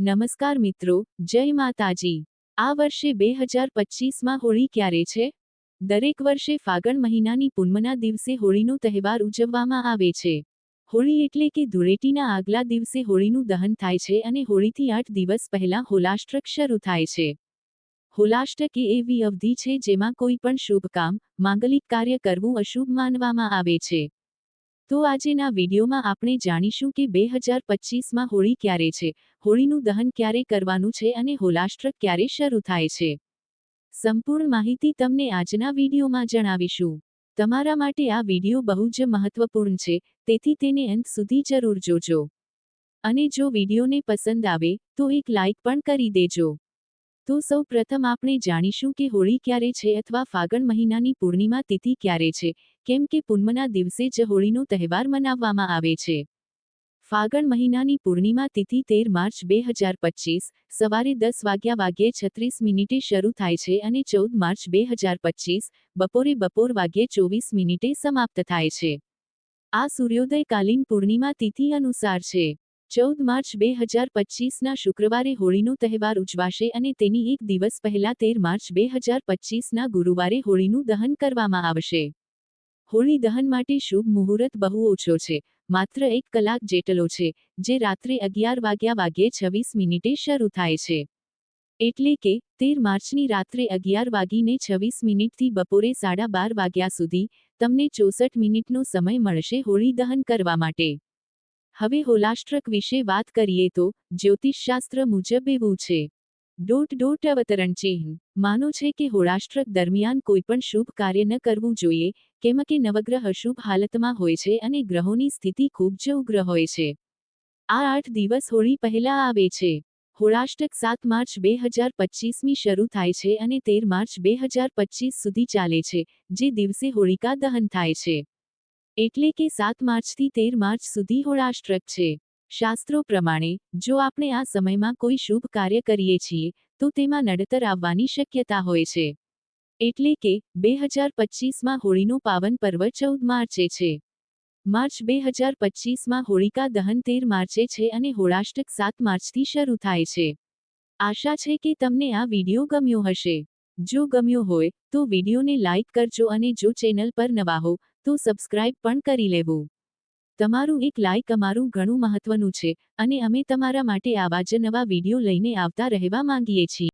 નમસ્કાર મિત્રો, જય માતાજી. આ વર્ષે બે હજાર પચીસમાં હોળી ક્યારે છે? દરેક વર્ષે ફાગણ મહિનાની પૂનમના દિવસે હોળીનો તહેવાર ઉજવવામાં આવે છે. હોળી એટલે કે ધૂળેટીના આગલા દિવસે હોળીનું દહન થાય છે અને હોળીથી આઠ દિવસ પહેલા હોલાષ્ટક શરૂ થાય છે. હોલાષ્ટક એ એવી અવધિ છે જેમાં કોઈ પણ શુભ કામ માંગલિક કાર્ય કરવું અશુભ માનવામાં આવે છે. તો આજેના વિડીયોમાં આપણે જાણીશું કે બે હજાર પચીસમાં હોળી ક્યારે છે, હોળીનું દહન ક્યારે કરવાનું છે અને હોલાષ્ટ્ર ક્યારે શરૂ થાય છે. સંપૂર્ણ માહિતી તમને આજના વિડીયોમાં જણાવીશું. તમારા માટે આ વીડિયો બહુ જ મહત્વપૂર્ણ છે, તેથી તેને અંત સુધી જરૂર જોજો. અને જો વિડીયોને પસંદ આવે, તો એક લાઇક પણ કરી દેજો. તો સૌ પ્રથમ આપણે જાણીશું કે હોળી ક્યારે છે અથવા ફાગણ મહિનાની પૂર્ણિમા તિથિ ક્યારે છે, કેમ કે પૂનમના દિવસે જ હોળીનો તહેવાર મનાવવામાં આવે છે. ફાગણ મહિનાની પૂર્ણિમા તિથિ તેર માર્ચ બે હજાર પચીસ, સવારે દસ વાગ્યા વાગ્યે છત્રીસ મિનિટે શરૂ થાય છે અને ચૌદ માર્ચ બે હજાર પચીસ, બપોરે બપોર વાગ્યે ચોવીસ મિનિટે સમાપ્ત થાય છે. આ સૂર્યોદયકાલીન પૂર્ણિમા તિથિ અનુસાર છે. ચૌદ માર્ચ બે હજાર પચીસના શુક્રવારે હોળીનો તહેવાર ઉજવાશે અને તેની એક દિવસ પહેલા તેર માર્ચ બે હજાર પચીસના ગુરુવારે હોળીનું દહન કરવામાં આવશે. હોળી દહન માટે શુભ મુહૂર્ત બહુ ઓછો છે, માત્ર એક કલાક જેટલો છે, જે રાત્રે અગિયાર વાગ્યા વાગ્યે છવ્વીસ મિનિટે શરૂ થાય છે. એટલે કે, તેર માર્ચની રાત્રે અગિયાર વાગીને છવ્વીસ મિનિટથી બપોરે સાડા બાર વાગ્યા સુધી, તમને ચોસઠ મિનિટનો સમય મળશે હોળી દહન કરવા માટે. હવે હોલાષ્ટ્રક વિશે વાત કરીએ તો જ્યોતિષશાસ્ત્ર મુજબ એવું છે. ડોટ ડોટ અવતરણ ચિહ્ન. માનો છે કે હોળાષ્ટ્રક દરમિયાન કોઈપણ શુભ કાર્ય ન કરવું જોઈએ, કેમ કે નવગ્રહ શુભ હાલતમાં હોય છે અને ગ્રહોની સ્થિતિ ખૂબ જ ઉગ્ર હોય છે. આ આઠ દિવસ હોળી પહેલા આવે છે. હોળાષ્ટક સાત માર્ચ બે હજાર પચીસમી શરૂ થાય છે અને તેર માર્ચ બે હજાર પચીસ સુધી ચાલે છે, જે દિવસે હોળિકા દહન થાય છે. એટલે કે સાત માર્ચથી તેર માર્ચ સુધી હોળાષ્ટ્રક છે. શાસ્ત્રો પ્રમાણે, જો આપણે આ સમયમાં કોઈ શુભ કાર્ય કરીએ છીએ, તો તેમાં નડતર આવવાની શક્યતા હોય છે. એટલે કે, બે હજાર પચીસમાં હોળીનું પાવન પર્વ ચૌદ માર્ચે છે. માર્ચ બે હજાર પચીસમાં હોળિકા દહન તેર માર્ચે છે અને હોળાષ્ટક સાત માર્ચથી શરૂ થાય છે. આશા છે કે તમને આ વીડિયો ગમ્યો હશે. જો ગમ્યો હોય, તો વિડીયોને લાઇક કરજો અને જો ચેનલ પર નવા હો, તો સબસ્ક્રાઇબ પણ કરી લેવું. તમારું એક લાઇક અમારું ઘણું મહત્વનું છે, અને અમે તમારા માટે આવા જ નવા વીડિયો લઈને આવતા રહેવા માંગીએ છીએ.